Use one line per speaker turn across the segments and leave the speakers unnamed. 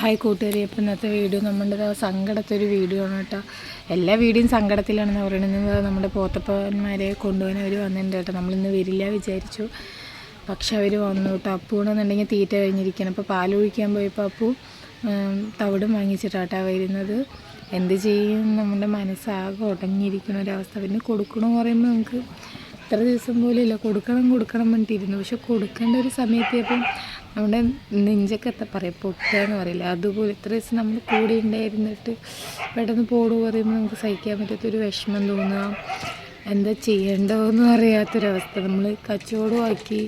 Hi കൂട്ടുകാരി അപ്പോൾ ഇന്നത്തെ വീഡിയോ നമ്മുടെ സങ്കടത്തെ ഒരു വീഡിയോ ആണ് കേട്ടോ. എല്ലാ വീഡിയോയും സങ്കടത്തിലാണെന്ന് പറയുന്നത് നമ്മുടെ പോത്തപ്പന്മാരെ കൊണ്ടുപോകാൻ അവർ വന്നിട്ടുണ്ട് കേട്ടോ. നമ്മളിന്ന് വരില്ല വിചാരിച്ചു. പക്ഷെ അവർ വന്നു കേട്ടോ. അപ്പു എന്നുണ്ടെങ്കിൽ തീറ്റ കഴിഞ്ഞിരിക്കണം. അപ്പോൾ പാൽ ഒഴിക്കാൻ പോയപ്പോൾ അപ്പു തവിടും വാങ്ങിച്ചിട്ടാട്ടാ വരുന്നത്. എന്ത് ചെയ്യും? നമ്മുടെ മനസ്സാകെ ഉടങ്ങിയിരിക്കുന്ന ഒരവസ്ഥ. പിന്നെ കൊടുക്കണമെന്ന് പറയുമ്പോൾ നമുക്ക് ഇത്ര ദിവസം പോലും ഇല്ല. കൊടുക്കണം കൊടുക്കണം പറഞ്ഞിട്ടിരുന്നു. പക്ഷെ കൊടുക്കേണ്ട ഒരു സമയത്ത് ഇപ്പം നമ്മുടെ നെഞ്ചൊക്കെ പറയാം പൊട്ടുക എന്ന് പറയില്ല. അതുപോലെ ഇത്ര ദിവസം നമ്മൾ കൂടെ ഉണ്ടായിരുന്നിട്ട് പെട്ടെന്ന് പോടു പറയുമ്പോൾ നമുക്ക് സഹിക്കാൻ പറ്റാത്തൊരു വിഷമം തോന്നുക എന്താ ചെയ്യേണ്ടതെന്ന് അറിയാത്തൊരവസ്ഥ. നമ്മൾ കച്ചവടമാക്കി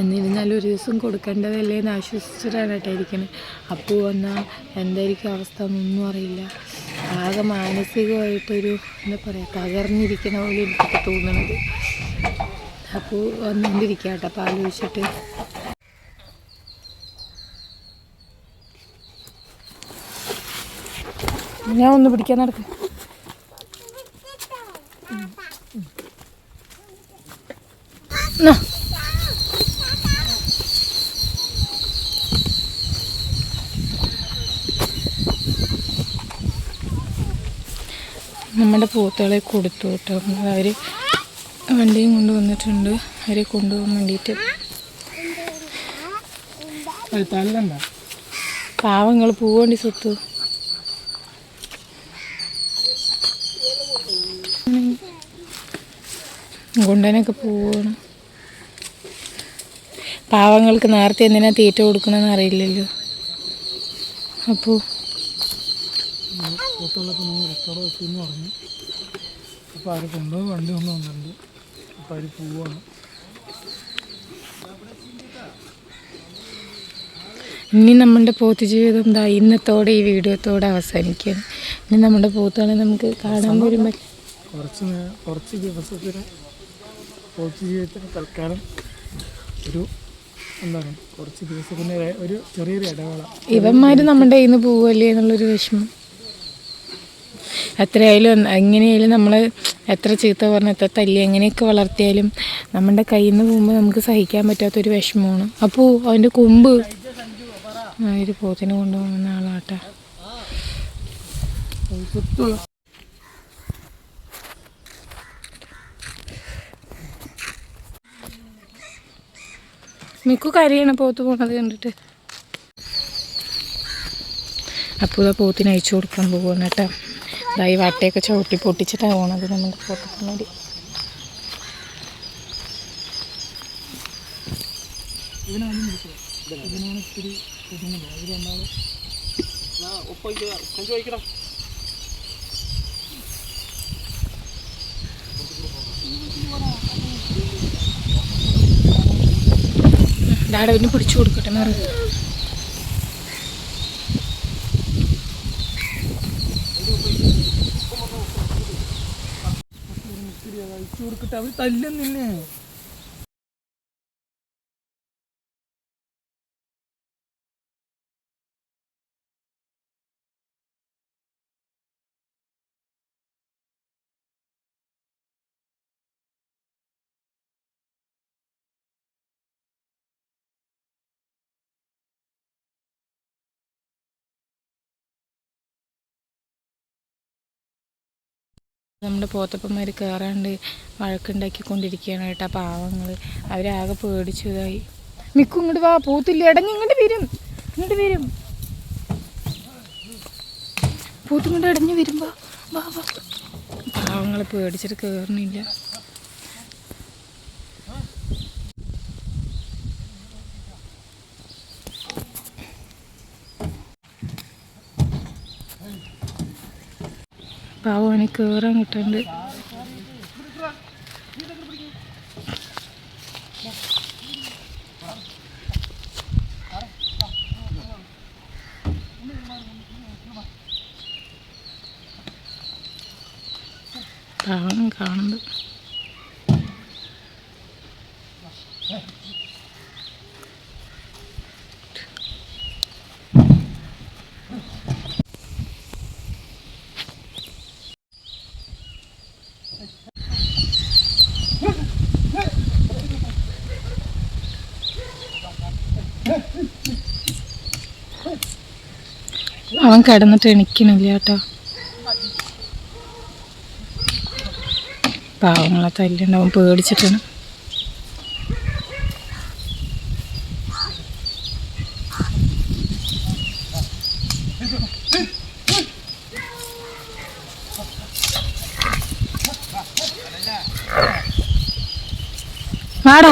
എന്നിരുന്നാലും ഒരു ദിവസം കൊടുക്കേണ്ടതല്ലേ എന്ന് ആശ്വസിച്ചിട്ടാണ് കേട്ടോ ഇരിക്കുന്നത് അപ്പോൾ വന്നാൽ എന്തായിരിക്കും അവസ്ഥ എന്നൊന്നും അറിയില്ല. ആകെ മാനസികമായിട്ടൊരു എന്താ പറയുക തകർന്നിരിക്കുന്ന പോലെ എനിക്ക് തോന്നുന്നത് അപ്പോൾ വന്നുകൊണ്ടിരിക്കുക കേട്ടോ. അപ്പോൾ ആലോചിച്ചിട്ട് ഞാൻ ഒന്ന് പിടിക്കാൻ നടക്ക്. നമ്മുടെ പൂത്തകളെ കൊടുത്തു കേട്ടോ. അവർ വണ്ടിയും കൊണ്ടുവന്നിട്ടുണ്ട് അവരെ കൊണ്ടുപോകാൻ വേണ്ടിയിട്ട്. പാവങ്ങൾ പൂവണ്ടി സ്വത്തു. കൊണ്ടനൊക്കെ പോവാണ്. പാവങ്ങൾക്ക് നേരത്തെ എന്തിനാ തീറ്റ കൊടുക്കണമെന്ന് അറിയില്ലല്ലോ. അപ്പോൾ
പുറത്തുള്ളപ്പോൾ നമ്മൾ കച്ചവടം വെച്ചെന്ന് പറഞ്ഞു. അപ്പോൾ അവർ കൊണ്ടുപോയി വണ്ടി കൊണ്ട് വന്നിട്ടുണ്ട്. അപ്പോൾ അവർ പോവാണ്.
ഇനി നമ്മുടെ പോത്ത് ജീവിതം എന്താ ഇന്നത്തോടെ ഈ വീഡിയോത്തോടെ അവസാനിക്കുകയാണ്. ഇനി നമ്മുടെ പോത്തുകളെ നമുക്ക് കാണാൻ വരുമ്പോൾ
കുറച്ച് കുറച്ച് ദിവസത്തിന് പോത്ത് ജീവിതത്തിന് തൽക്കാലം ഒരു എന്താണ് കുറച്ച് ദിവസത്തിന് ഒരു- ചെറിയൊരു ഇടവേള.
ഇവന്മാർ നമ്മുടെ കയ്യിൽ നിന്ന് പോവല്ലേ എന്നുള്ളൊരു വിഷമം. എത്രയായാലും എങ്ങനെയായാലും നമ്മൾ എത്ര ചീത്ത പറഞ്ഞ് എത്ര തല്ലി എങ്ങനെയൊക്കെ വളർത്തിയാലും നമ്മുടെ കയ്യിൽ നിന്ന് പോകുമ്പോൾ നമുക്ക് സഹിക്കാൻ പറ്റാത്തൊരു വിഷമമാണ്. അപ്പോൾ അവന്റെ കൊമ്പ്. ഒരു പോത്തിനെ കൊണ്ടുപോകുന്ന ആളാട്ടാ. മിക്കു കരിയാണ് പോത്ത് പോണത് കണ്ടിട്ട്. അപ്പോൾ ഇതാ പോത്തിന് അയച്ചു കൊടുക്കാൻ പോവുകയാണ് കേട്ടോ. ഇതാ ഈ വട്ടയൊക്കെ ചവിട്ടി പൊട്ടിച്ചിട്ടാണ് പോണത് നമ്മുടെ പോത്തപ്പനടി
ഇതിനാണ് ഇത്തിരി ബുദ്ധിമുട്ട്
ഡാഡ പിന്നെ പിടിച്ചു കൊടുക്കട്ടെ മാറി
അവർ തല്ലും
നമ്മുടെ പോത്തപ്പന്മാർ കയറാണ്ട് വഴക്കുണ്ടാക്കിക്കൊണ്ടിരിക്കുകയാണ് കേട്ടോ പാവങ്ങൾ അവരാകെ പേടിച്ചതായി. മിക്കും ഇങ്ങോട്ട് വാ പോത്തില്ല? ഇടഞ്ഞ് ഇങ്ങോട്ട് വരും. ഇങ്ങോട്ട് വരും. പോത്ത് ഇടഞ്ഞ് വരുമ്പോ വാ വാ പേടിച്ചിട്ട് കയറണില്ല പാവമാണ് കയറാൻ കിട്ടുന്നുണ്ട് പാവം കാണുന്നത്. അവൻ കിടന്നിട്ട് എണിക്കണില്ല കേട്ടോ. പാവങ്ങളെ തല്ലുണ്ടാവും പേടിച്ചിട്ടാണ്. വാടാ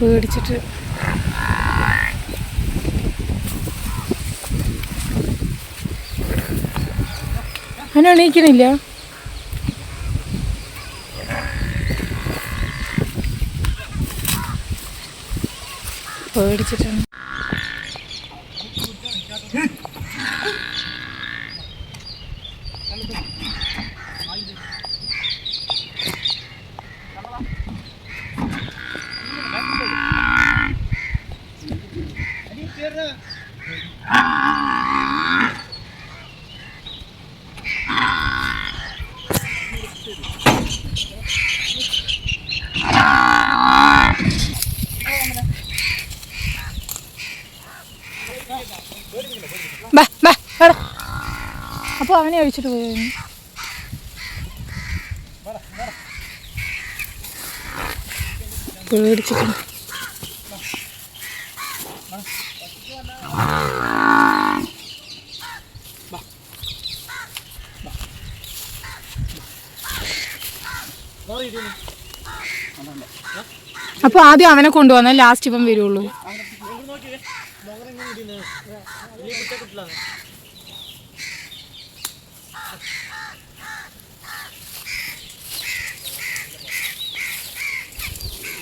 പേടിച്ചിട്ട് അവൻ എണീക്കണില്ല. പേടിച്ചിട്ടാണ്. അവനെ അഴിച്ചിട്ട് പോയിരുന്നു അപ്പോൾ ആദ്യം അവനെ കൊണ്ടുവന്ന ലാസ്റ്റ് ഇപ്പം വരുള്ളൂ.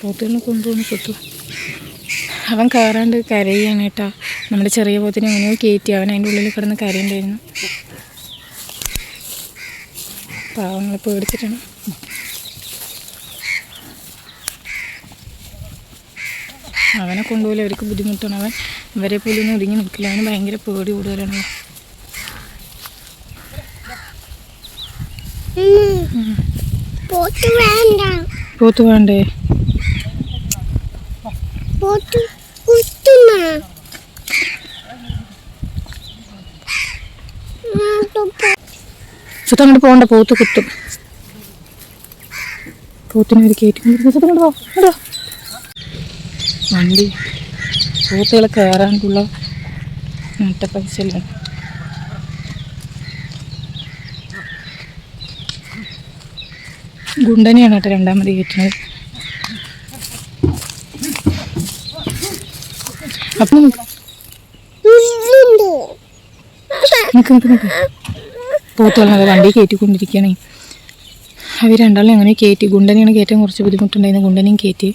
പോത്തിനെ കൊണ്ടുവന്ന് കൊത്തു അവൻ കയറാണ്ട് കരയാണ് കേട്ടോ. നമ്മുടെ ചെറിയ പോത്തിനെ എങ്ങനെയോ കയറ്റി അവൻ അതിന്റെ ഉള്ളിൽ കിടന്ന് കരയുണ്ടായിരുന്നു പാവങ്ങളെ പേടിച്ചിട്ടാണ്. അവനെ കൊണ്ടുപോലെ അവർക്ക് ബുദ്ധിമുട്ടാണ്. അവൻ ഇവരെ പോലും ഒതുങ്ങി നിൽക്കില്ല. അവന് ഭയങ്കര പേടി കൂടുതലാണ്.
പോത്ത് വേണ്ട?
പോത്ത് സുത്ത അങ്ങോട്ട് പോകണ്ട പോത്ത് കുത്തും. പോത്തിനെ ഒരു കയറ്റി സുത്ത അങ്ങോട്ട് വണ്ടി പോത്തുകളെ കയറാനുള്ള നട്ട പൈസയിലാണ് ഗുണ്ടനെയാണ് കേട്ടോ രണ്ടാമത് കയറ്റുന്നത്. അപ്പം പോത്തുകളെ വണ്ടി കയറ്റിക്കൊണ്ടിരിക്കുകയാണേ. അവർ രണ്ടാളും അങ്ങനെ കയറ്റി ഗുണ്ടനെയാണ് കയറ്റാൻ കുറച്ച് ബുദ്ധിമുട്ടുണ്ടായിരുന്നു ഗുണ്ടനെയും കയറ്റി.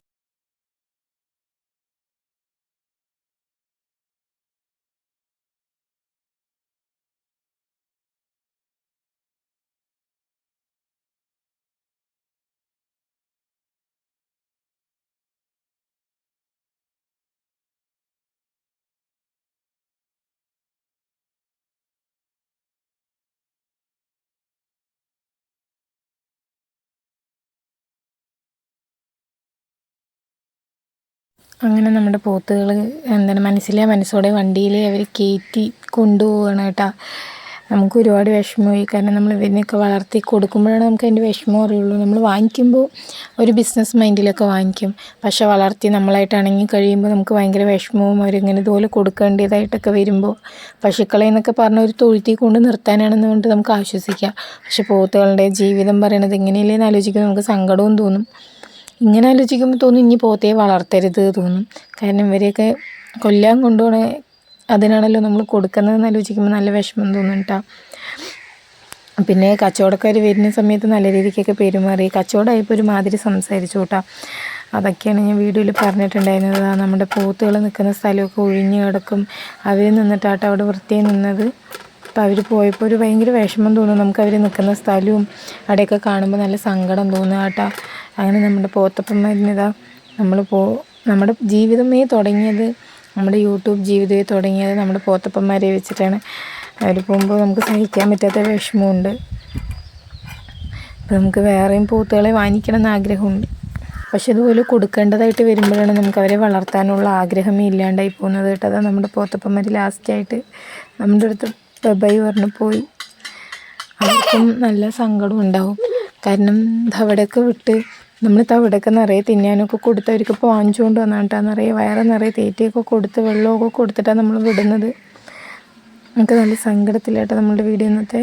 അങ്ങനെ നമ്മുടെ പോത്തുകൾ എന്താണ് മനസ്സിലെ മനസ്സോടെ വണ്ടിയിൽ അവർ കയറ്റി കൊണ്ടുപോവുകയാണ് കേട്ടോ. നമുക്ക് ഒരുപാട് വിഷമമായി. കാരണം നമ്മൾ ഇവനെയൊക്കെ വളർത്തി കൊടുക്കുമ്പോഴാണ് നമുക്ക് അതിന്റെ വിഷമം അറിയുള്ളൂ. നമ്മൾ വാങ്ങിക്കുമ്പോൾ ഒരു ബിസിനസ് മൈൻഡിലൊക്കെ വാങ്ങിക്കും. പക്ഷെ വളർത്തി നമ്മളായിട്ടാണെങ്കിൽ കഴിയുമ്പോൾ നമുക്ക് ഭയങ്കര വിഷമവും അവരിങ്ങനെ ഇതുപോലെ കൊടുക്കേണ്ടതായിട്ടൊക്കെ വരുമ്പോൾ പശുക്കളെ എന്നൊക്കെ പറഞ്ഞ ഒരു തൊഴുത്തി കൊണ്ട് നിർത്താനാണെന്ന് കൊണ്ട് നമുക്ക് ആശ്വസിക്കാം. പക്ഷെ പോത്തുകളുടെ ജീവിതം പറയണത് എങ്ങനെയല്ലേന്ന് ആലോചിക്കുമ്പോൾ നമുക്ക് സങ്കടവും തോന്നും. ഇങ്ങനെ ആലോചിക്കുമ്പോൾ തോന്നും ഇനി പോത്തേ വളർത്തരുത് തോന്നും. കാരണം ഇവരെയൊക്കെ കൊല്ലാൻ കൊണ്ടുപോണ അതിനാണല്ലോ നമ്മൾ കൊടുക്കുന്നതെന്ന് ആലോചിക്കുമ്പോൾ നല്ല വിഷമം തോന്നും പിന്നെ കച്ചവടക്കാർ വരുന്ന സമയത്ത് നല്ല രീതിക്കൊക്കെ പെരുമാറി. കച്ചവടമായപ്പോൾ ഒരു മാതിരി സംസാരിച്ചു കേട്ടോ അതൊക്കെയാണ് ഞാൻ വീഡിയോയിൽ പറഞ്ഞിട്ടുണ്ടായിരുന്നത്. നമ്മുടെ പോത്തുകൾ നിൽക്കുന്ന സ്ഥലമൊക്കെ ഒഴിഞ്ഞു കിടക്കും. അവർ നിന്നിട്ടാട്ടോ അവിടെ വൃത്തിയായി നിന്നത്. അപ്പോൾ അവർ പോയപ്പോൾ ഒരു ഭയങ്കര വിഷമം തോന്നും നമുക്ക് അവർ നിൽക്കുന്ന സ്ഥലവും അവിടെയൊക്കെ കാണുമ്പോൾ നല്ല സങ്കടം തോന്നുക കേട്ടോ അങ്ങനെ നമ്മുടെ പോത്തപ്പന്മാരിനിതാ നമ്മൾ പോ നമ്മുടെ ജീവിതമേ തുടങ്ങിയത് നമ്മുടെ യൂട്യൂബ് ജീവിതമേ തുടങ്ങിയത് നമ്മുടെ പോത്തപ്പന്മാരെ വെച്ചിട്ടാണ്. അവർ പോകുമ്പോൾ നമുക്ക് സഹിക്കാൻ പറ്റാത്ത വിഷമമുണ്ട്. അപ്പോൾ നമുക്ക് വേറെയും പോത്തുകളെ വാങ്ങിക്കണം എന്ന് ആഗ്രഹമുണ്ട്. പക്ഷെ ഇതുപോലെ കൊടുക്കേണ്ടതായിട്ട് വരുമ്പോഴാണ് നമുക്ക് അവരെ വളർത്താനുള്ള ആഗ്രഹമേ ഇല്ലാണ്ടായി പോകുന്നത് കേട്ടോ. അതാ നമ്മുടെ പോത്തപ്പന്മാർ ലാസ്റ്റായിട്ട് നമ്മുടെ അടുത്ത് ബബായി പറഞ്ഞു പോയി. അവർക്കും നല്ല സങ്കടം ഉണ്ടാവും. കാരണം തവിടൊക്കെ വിട്ട് നമ്മൾ തവിടൊക്കെ നിറയെ തിന്നാനൊക്കെ കൊടുത്ത് അവർക്ക് പാഞ്ചുകൊണ്ട് വന്നിട്ടാ. നിറയെ വയറ് നിറയെ തീറ്റയൊക്കെ കൊടുത്ത് വെള്ളമൊക്കെ കൊടുത്തിട്ടാണ് നമ്മൾ വിടുന്നത്. നമുക്ക് നല്ല സങ്കടത്തിലായിട്ട് നമ്മളുടെ വീട് ഇന്നത്തെ.